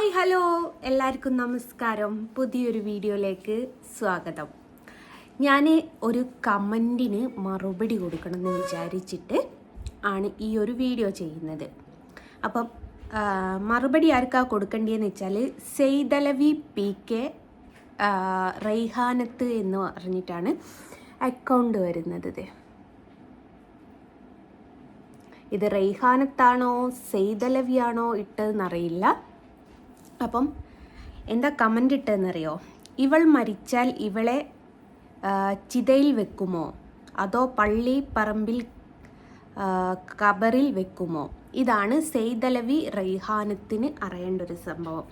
Hi hello. എല്ലാവർക്കും നമസ്കാരം. പുതിയൊരു വീഡിയോയിലേക്ക് സ്വാഗതം. ഞാൻ ഒരു കമന്റിന് മറുപടി കൊടുക്കണമെന്ന് വിചാരിച്ചിട്ട് ആണ് ഈ ഒരു വീഡിയോ ചെയ്യുന്നത്. അപ്പം മറുപടി ആർക്കാ കൊടുക്കേണ്ടതെന്ന് വെച്ചാൽ സെയ്തലവി പി കെ റൈഹാനത്ത് എന്ന് പറഞ്ഞിട്ടാണ് അക്കൗണ്ട് വരുന്നത്. ഇത് റെയ്ഹാനത്താണോ സെയ്തലവിയാണോ ഇട്ടതെന്നറിയില്ല. അപ്പം എന്താ കമന്റ് ഇട്ടതെന്നറിയോ? ഇവൾ മരിച്ചാൽ ഇവളെ ചിതയിൽ വെക്കുമോ? അതോ പള്ളി പറമ്പിൽ കബറിൽ വെക്കുമോ? ഇതാണ് സെയ്തലവി റൈഹാനത്തിന് അറിയേണ്ട ഒരു സംഭവം.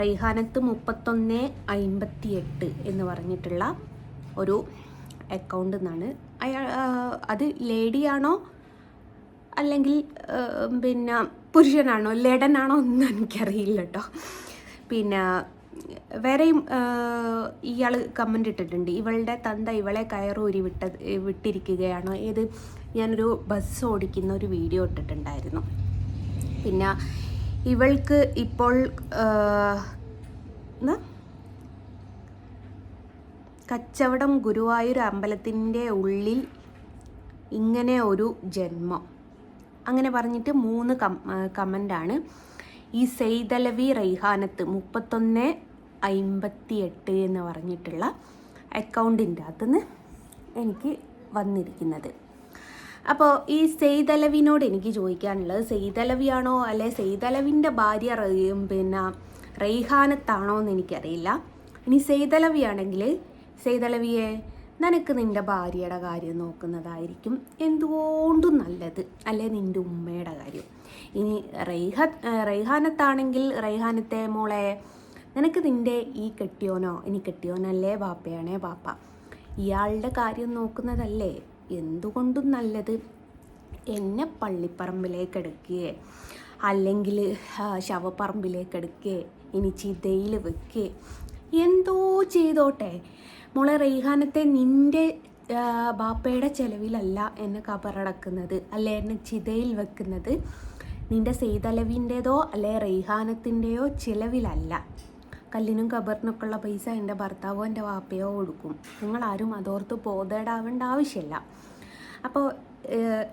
റൈഹാനത്ത് മുപ്പത്തൊന്ന് അൻപത്തി എട്ട് എന്ന് പറഞ്ഞിട്ടുള്ള ഒരു അക്കൗണ്ട് നിന്നാണ് അയാൾ അത് ലേഡിയാണോ അല്ലെങ്കിൽ പിന്നെ പുരുഷനാണോ ലഡനാണോ ഒന്നും എനിക്കറിയില്ല കേട്ടോ പിന്നെ വേറെയും ഇയാൾ കമന്റ് ഇട്ടിട്ടുണ്ട്. ഇവളുടെ തന്ത ഇവളെ കയറൂരി വിട്ട വിട്ടിരിക്കുകയാണ്? ഏത്? ഞാനൊരു ബസ് ഓടിക്കുന്ന ഒരു വീഡിയോ ഇട്ടിട്ടുണ്ടായിരുന്നു. പിന്നെ ഇവൾക്ക് ഇപ്പോൾ കച്ചവടം ഗുരുവായൂർ അമ്പലത്തിന്റെ ഉള്ളിൽ ഇങ്ങനെ ഒരു ജന്മം. അങ്ങനെ പറഞ്ഞിട്ട് മൂന്ന് കമന്റാണ് ഈ സെയ്തലവി റൈഹാനത്ത് മുപ്പത്തൊന്ന് അമ്പത്തി എട്ട് എന്ന് പറഞ്ഞിട്ടുള്ള അക്കൗണ്ടിന്റെ അകത്തുനിന്ന് എനിക്ക് വന്നിരിക്കുന്നത്. അപ്പോൾ ഈ സെയ്തലവിനോട് എനിക്ക് ചോദിക്കാനുള്ളത് സെയ്തലവിയാണോ അല്ലെ സെയ്തലവിന്റെ ഭാര്യ പിന്നെ റൈഹാനത്താണോ എന്ന് എനിക്കറിയില്ല. ഇനി സെയ്തലവിയാണെങ്കിൽ സെയ്തലവിയെ നിനക്ക് നിന്റെ ഭാര്യയുടെ കാര്യം നോക്കുന്നതായിരിക്കും എന്തുകൊണ്ടും നല്ലത് അല്ലെ നിന്റെ ഉമ്മയുടെ കാര്യം? ഇനി റൈഹ റൈഹാനത്താണെങ്കിൽ റൈഹാനത്തെ മോളെ നിനക്ക് നിന്റെ ഈ കെട്ടിയോനോ ഇനി കെട്ടിയോനല്ലേ ബാപ്പയാണേ ബാപ്പ ഇയാളുടെ കാര്യം നോക്കുന്നതല്ലേ എന്തുകൊണ്ടും നല്ലത്? എന്നെ പള്ളിപ്പറമ്പിലേക്ക് എടുക്കുകയെ അല്ലെങ്കിൽ ശവപ്പറമ്പിലേക്ക് എടുക്കുകയെ ഇനി ചിതയിൽ വെക്കുകയെ എന്തോ ചെയ്തോട്ടെ. മോളെ റെയ്ഹാനത്തെ നിന്റെ ബാപ്പയുടെ ചെലവിലല്ല എന്നെ കബറടക്കുന്നത്. അല്ലെ? എന്നെ ചിതയിൽ വെക്കുന്നത്. നിന്റെ സെയ്തലവിന്റെതോ അല്ലെ റെയ്ഹാനത്തിന്റെയോ ചിലവിലല്ല. കല്ലിനും കബറിനൊക്കെയുള്ള പൈസ എന്റെ ഭർത്താവോ എന്റെ വാപ്പയോ കൊടുക്കും. നിങ്ങളാരും അതോർത്ത് ബോധേടാവേണ്ട ആവശ്യമില്ല. അപ്പോൾ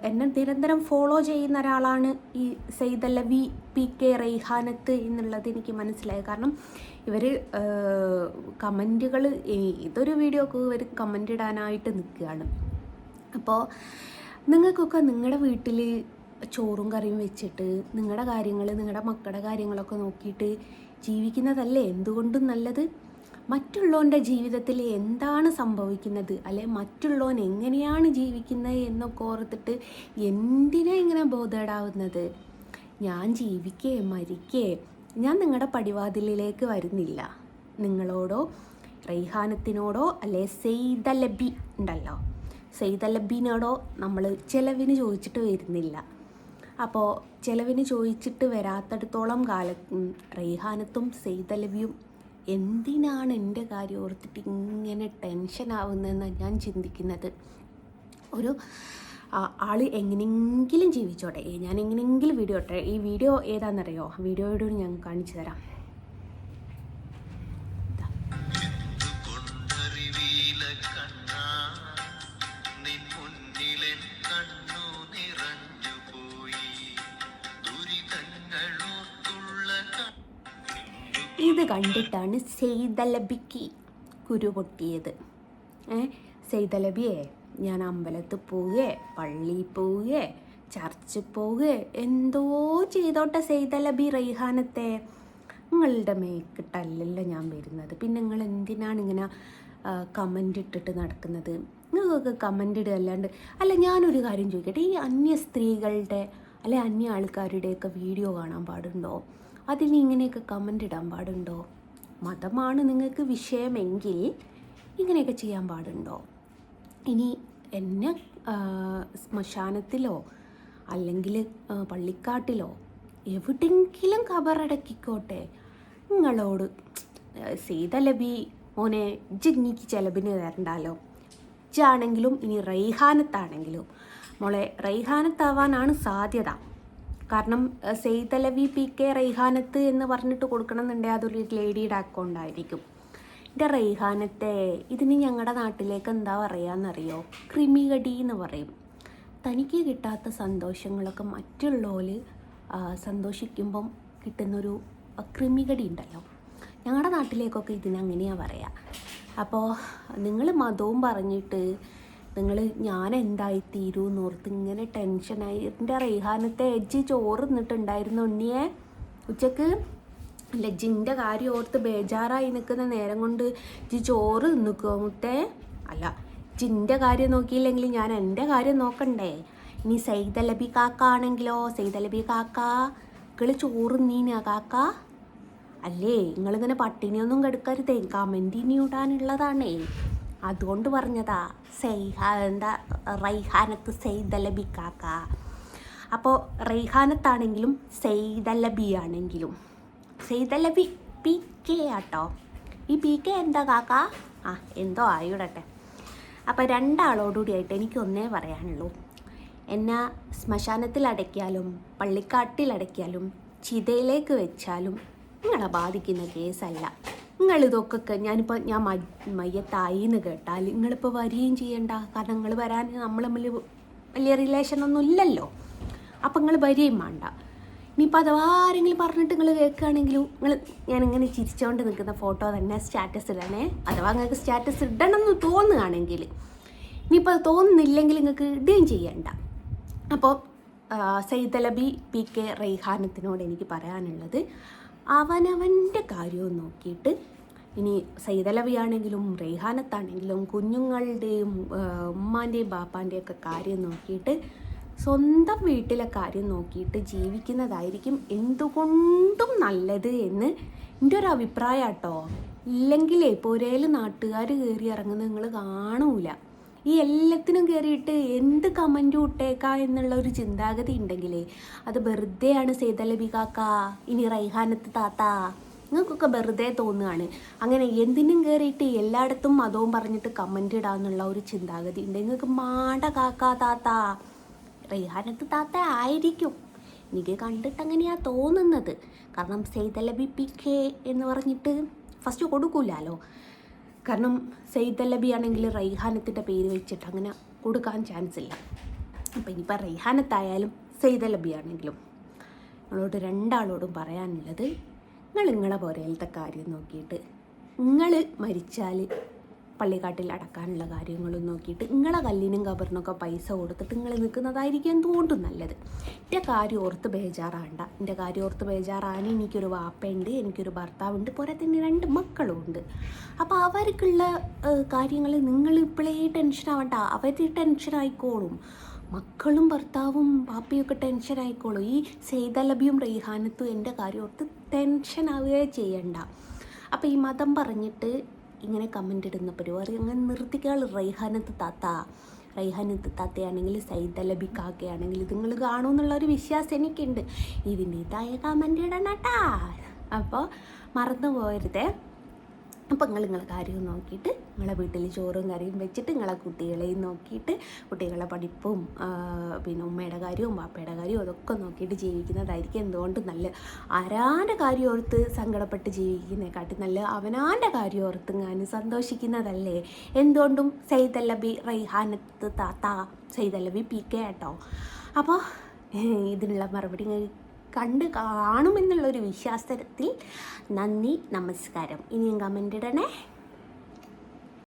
എന്നെ നിരന്തരം ഫോളോ ചെയ്യുന്ന ഒരാളാണ് ഈ സെയ്തല്ലവി പി കെ റെയ്ഹാനത്ത് എന്നുള്ളത് എനിക്ക് മനസ്സിലായി കാരണം ഇവർ കമന്റുകൾ ഇതൊരു വീഡിയോക്ക് ഇവർ കമന്റ് ഇടാനായിട്ട് നിൽക്കുകയാണ്. അപ്പോൾ നിങ്ങൾക്കൊക്കെ നിങ്ങളുടെ വീട്ടിൽ ചോറും കറിയും വെച്ചിട്ട് നിങ്ങളുടെ കാര്യങ്ങൾ നിങ്ങളുടെ മക്കളുടെ കാര്യങ്ങളൊക്കെ നോക്കിയിട്ട് ജീവിക്കുന്നതല്ലേ? എന്തുകൊണ്ടും നല്ലത്? മറ്റുള്ളവന്റെ ജീവിതത്തിൽ എന്താണ് സംഭവിക്കുന്നത്? അല്ലെ മറ്റുള്ളവൻ എങ്ങനെയാണ് ജീവിക്കുന്നത് എന്നൊക്കെ ഓർത്തിട്ട് എന്തിനാ ഇങ്ങനെ ബോധേടാവുന്നത്? ഞാൻ ജീവിക്കേ മരിക്കേ ഞാൻ നിങ്ങളുടെ പടിവാതിലിലേക്ക് വരുന്നില്ല. നിങ്ങളോടോ റൈഹാനത്തിനോടോ അല്ലെ സെയ്തലബി ഉണ്ടല്ലോ? സെയ്തലബിനോടോ നമ്മൾ ചിലവിന് ചോദിച്ചിട്ട് വരുന്നില്ല. അപ്പോൾ ചിലവിന് ചോദിച്ചിട്ട് വരാത്തടത്തോളം കാലം റൈഹാനത്തും സെയ്തലബിയും എന്തിനാണ് എന്റെ കാര്യം ഓർത്തിട്ട് ഇങ്ങനെ ടെൻഷൻ ആവുന്നതെന്നാണ് ഞാൻ ചിന്തിക്കുന്നത്? ഒരു ആൾ എങ്ങനെയെങ്കിലും ജീവിച്ചോട്ടെ. ഞാൻ എങ്ങനെയെങ്കിലും വീഡിയോ ഇട്ടെ ഈ വീഡിയോ ഏതാണെന്നറിയോ വീഡിയോയോട് ഞാൻ കാണിച്ചു തരാം. ഇത് കണ്ടിട്ടാണ് സെയ്തലബിക്ക് കുരു പൊട്ടിയത്. സെയ്തലബിയെ ഞാൻ അമ്പലത്തിൽ പോവുകയെ പള്ളിയിൽ പോവുകയെ ചർച്ചിൽ പോവുകയെ എന്തോ ചെയ്തോട്ടെ സെയ്തലബി റൈഹാനത്തെ നിങ്ങളുടെ മേക്കിട്ടല്ലല്ലോ ഞാൻ വരുന്നത്. പിന്നെ നിങ്ങൾ എന്തിനാണ് ഇങ്ങനെ കമന്റ് ഇട്ടിട്ട് നടക്കുന്നത്? നിങ്ങൾക്കൊക്കെ കമന്റ് ഇടുക അല്ലാണ്ട് അല്ല ഞാനൊരു കാര്യം ചോദിക്കട്ടെ ഈ അന്യ സ്ത്രീകളുടെ അല്ലെ അന്യ ആൾക്കാരുടെയൊക്കെ വീഡിയോ കാണാൻ പാടുണ്ടോ? അതിന് ഇങ്ങനെയൊക്കെ കമന്റ് ഇടാൻ പാടുണ്ടോ? മതമാണ് നിങ്ങൾക്ക് വിഷയമെങ്കിൽ ഇങ്ങനെയൊക്കെ ചെയ്യാൻ പാടുണ്ടോ? ഇനി എന്നെ ശ്മശാനത്തിലോ അല്ലെങ്കിൽ പള്ളിക്കാട്ടിലോ എവിടെയെങ്കിലും കബറടക്കിക്കോട്ടെ. നിങ്ങളോട് സീതലബി മോനെ ജിങ്ങിക്ക് ചെലവിന് തരണ്ടാലോ ജാണെങ്കിലും ഇനി റൈഹാനത്താണെങ്കിലും മോളെ റൈഹാനത്താവാനാണ് സാധ്യത. കാരണം സെയ്തലവി പി കെ റൈഹാനത്ത് എന്ന് പറഞ്ഞിട്ട് കൊടുക്കണമെന്നുണ്ടെങ്കിൽ അതൊരു ലേഡിയുടെ അക്കൗണ്ട് ആയിരിക്കും എന്റെ റൈഹാനത്തെ ഇതിന് ഞങ്ങളുടെ നാട്ടിലേക്ക് എന്താ പറയാന്നറിയോ? ക്രിമികടി എന്ന് പറയും. തനിക്ക് കിട്ടാത്ത സന്തോഷങ്ങളൊക്കെ മറ്റുള്ളവർ സന്തോഷിക്കുമ്പം കിട്ടുന്നൊരു ക്രിമികടി ഉണ്ടല്ലോ. ഞങ്ങളുടെ നാട്ടിലേക്കൊക്കെ ഇതിനങ്ങനെയാണ് പറയുക അപ്പോൾ നിങ്ങൾ മതവും പറഞ്ഞിട്ട് നിങ്ങൾ ഞാൻ എന്തായി തീരൂ എന്നോർത്ത് ഇങ്ങനെ ടെൻഷനായി എന്റെ റൈഹാനത്തെ എജ്ജ് ചോറ് നിന്നിട്ടുണ്ടായിരുന്നു ഉണ്ണിയെ. ഉച്ചയ്ക്ക് അല്ല ജിന്റെ കാര്യം ഓർത്ത് ബേജാറായി നിൽക്കുന്ന നേരം കൊണ്ട് ജി ചോറ് നിൽക്കുമോ മുത്തേ? അല്ല ജിന്റെ കാര്യം നോക്കിയില്ലെങ്കിൽ ഞാൻ എന്റെ കാര്യം നോക്കണ്ടേ? ഇനി സൈതലബി കാക്ക ആണെങ്കിലോ സൈതലബി കാക്ക ഇക്കൾ ചോറ് നീനാ കാക്ക? അല്ലേ നിങ്ങളിങ്ങനെ പട്ടിണിയൊന്നും കെടുക്കരുതേ. കമന്റ് ഇനി ഇടാനുള്ളതാണേ. അതുകൊണ്ട് പറഞ്ഞതാ സൈഹ എന്താ റൈഹാനത്ത് സെയ്ദലബി കാക്ക അപ്പോൾ റൈഹാനത്താണെങ്കിലും സെയ്ദലബി ആണെങ്കിലും സെയ്ദലബി പി കെ ആട്ടോ? ഈ പി കെ എന്താ കാക്ക? ആ എന്തോ ആയിടട്ടെ അപ്പോൾ രണ്ടാളോടുകൂടിയായിട്ട് എനിക്ക് ഒന്നേ പറയാനുള്ളൂ. എന്നെ ശ്മശാനത്തിൽ അടയ്ക്കിയാലും പള്ളിക്കാട്ടിൽ അടയ്ക്കിയാലും ചിതയിലേക്ക് വെച്ചാലും നിങ്ങളെ ബാധിക്കുന്ന കേസല്ല. നിങ്ങൾ ഇതൊക്കെ ഞാനിപ്പോൾ ഞാൻ മയ്യത്തായി എന്ന് കേട്ടാൽ നിങ്ങളിപ്പോൾ വരികയും ചെയ്യണ്ട. കാരണം നിങ്ങൾ വരാൻ നമ്മൾ തമ്മിൽ വലിയ റിലേഷൻ ഒന്നും ഇല്ലല്ലോ. അപ്പം നിങ്ങൾ വരികയും വേണ്ട. ഇനിയിപ്പോൾ അഥവാ ആരെങ്കിലും പറഞ്ഞിട്ട് നിങ്ങൾ കേൾക്കുകയാണെങ്കിലും നിങ്ങൾ ഞാനിങ്ങനെ ചിരിച്ചുകൊണ്ട് നിൽക്കുന്ന ഫോട്ടോ തന്നെ സ്റ്റാറ്റസ് ഇടണേ. അഥവാ നിങ്ങൾക്ക് സ്റ്റാറ്റസ് ഇടണം എന്ന് തോന്നുകയാണെങ്കിൽ ഇനിയിപ്പോൾ അത് തോന്നുന്നില്ലെങ്കിൽ നിങ്ങൾക്ക് ഇടുകയും ചെയ്യണ്ട. അപ്പോൾ സൈദലബി പി കെ റൈഹാനത്തിനോട് എനിക്ക് പറയാനുള്ളത് അവനവന്റെ കാര്യവും നോക്കിയിട്ട് ഇനി സൈതലവിയാണെങ്കിലും റെയ്ഹാനത്താണെങ്കിലും കുഞ്ഞുങ്ങളുടെയും ഉമ്മാന്റെയും ബാപ്പാന്റെയും ഒക്കെ കാര്യം നോക്കിയിട്ട് സ്വന്തം വീട്ടിലെ കാര്യം നോക്കിയിട്ട് ജീവിക്കുന്നതായിരിക്കും എന്തുകൊണ്ടും നല്ലത് എന്ന് എന്റെ ഒരു അഭിപ്രായം കേട്ടോ ഇല്ലെങ്കിലേ പുരയിൽ നാട്ടുകാർ കയറി ഇറങ്ങുന്നത് നിങ്ങൾ കാണൂല. ഈ എല്ലാത്തിനും കയറിയിട്ട് എന്ത് കമന്റ് ഇട്ടേക്കാ എന്നുള്ള ഒരു ചിന്താഗതി ഉണ്ടെങ്കിലേ അത് വെറുതെയാണ് സേതലബി കാക്ക ഇനി റൈഹാനത്ത് താത്ത നിങ്ങൾക്കൊക്കെ വെറുതെ തോന്നുകയാണ്. അങ്ങനെ എന്തിനും കയറിയിട്ട് എല്ലായിടത്തും മതവും പറഞ്ഞിട്ട് കമന്റ് ഇടാന്നുള്ള ഒരു ചിന്താഗതി ഉണ്ട്. നിങ്ങൾക്ക് മാട കാക്ക താത്ത റൈഹാനത്ത് താത്ത ആയിരിക്കും. എനിക്ക് കണ്ടിട്ട് അങ്ങനെയാണ് തോന്നുന്നത്. കാരണം സെയ്തലബി പി കെ എന്ന് പറഞ്ഞിട്ട് ഫസ്റ്റ് കൊടുക്കൂലല്ലോ കാരണം സെയ്തലബി ആണെങ്കിൽ റൈഹാനത്തിന്റെ പേര് വെച്ചിട്ട് അങ്ങനെ കൊടുക്കാൻ ചാൻസ് ഇല്ല. അപ്പം ഇനിയിപ്പോൾ റൈഹാനത്തായാലും സെയ്തലബി ആണെങ്കിലും നിങ്ങളോട് രണ്ടാളോടും പറയാനുള്ളത് നിങ്ങൾ നിങ്ങളെ പോരയിലത്തെ കാര്യം നോക്കിയിട്ട് നിങ്ങൾ മരിച്ചാൽ പള്ളിക്കാട്ടിൽ അടക്കാനുള്ള കാര്യങ്ങളും നോക്കിയിട്ട് നിങ്ങളെ കല്ലിനും കബറിനൊക്കെ പൈസ കൊടുത്തിട്ട് നിങ്ങൾ നിൽക്കുന്നതായിരിക്കും എന്തുകൊണ്ടും നല്ലത്. എന്റെ കാര്യം ഓർത്ത് ബേജാറാണ്ട. എന്റെ കാര്യം ഓർത്ത് ബേജാറാണ് എനിക്കൊരു വാപ്പയുണ്ട് എനിക്കൊരു ഭർത്താവുണ്ട് തന്നെ രണ്ട് മക്കളും ഉണ്ട് അപ്പോൾ അവർക്കുള്ള കാര്യങ്ങൾ നിങ്ങൾ ഇപ്പോഴേ ടെൻഷൻ ആവണ്ട. അവർ ടെൻഷൻ ആയിക്കോളും. മക്കളും ഭർത്താവും പാപ്പയൊക്കെ ടെൻഷൻ ആയിക്കോളും. ഈ സെയ്തലബിയും റെയ്ഹാനത്തും എന്റെ കാര്യം ഓർത്ത് ടെൻഷൻ ആവുകയേ ചെയ്യണ്ട. അപ്പോൾ ഈ മതം പറഞ്ഞിട്ട് ഇങ്ങനെ കമന്റ് ഇടുന്ന പരിപാടി. അങ്ങനെ നിർത്തിക്കാൾ റൈഹാനത്ത് താത്ത. റൈഹാനത്ത് താത്തയാണെങ്കിൽ സൈദലബി കാക്കയാണെങ്കിൽ ഇത് നിങ്ങൾ കാണുമെന്നുള്ള ഒരു വിശ്വാസം എനിക്കുണ്ട്. ഇതിന്റെതായ കമന്റ് ഇടണട്ടാ അപ്പോൾ മറന്നു പോകരുതേ അപ്പം നിങ്ങൾ നിങ്ങളെ കാര്യം നോക്കിയിട്ട് നിങ്ങളെ വീട്ടിൽ ചോറും കറിയും വെച്ചിട്ട് നിങ്ങളെ കുട്ടികളെയും നോക്കിയിട്ട് കുട്ടികളെ പഠിപ്പും പിന്നെ ഉമ്മയുടെ കാര്യവും പാപ്പയുടെ കാര്യവും അതൊക്കെ നോക്കിയിട്ട് ജീവിക്കുന്നതായിരിക്കും. എന്തുകൊണ്ട് നല്ല ആരാന്റെ കാര്യം ഓർത്ത് സങ്കടപ്പെട്ട് ജീവിക്കുന്നതിനെക്കാട്ടി നല്ല അവനാന്റെ കാര്യം ഓർത്ത് ഞാൻ സന്തോഷിക്കുന്നതല്ലേ? എന്തുകൊണ്ടും സൈതല്ലബി റൈഹാനത്ത് താത്ത സൈതല്ലബി പി കെ കേട്ടോ അപ്പോൾ ഇതിനുള്ള മറുപടി കണ്ട് കാണുമെന്നുള്ളൊരു വിശ്വാസത്തിൽ നന്ദി നമസ്കാരം. ഇനിയും കമന്റ് ഇടണേ.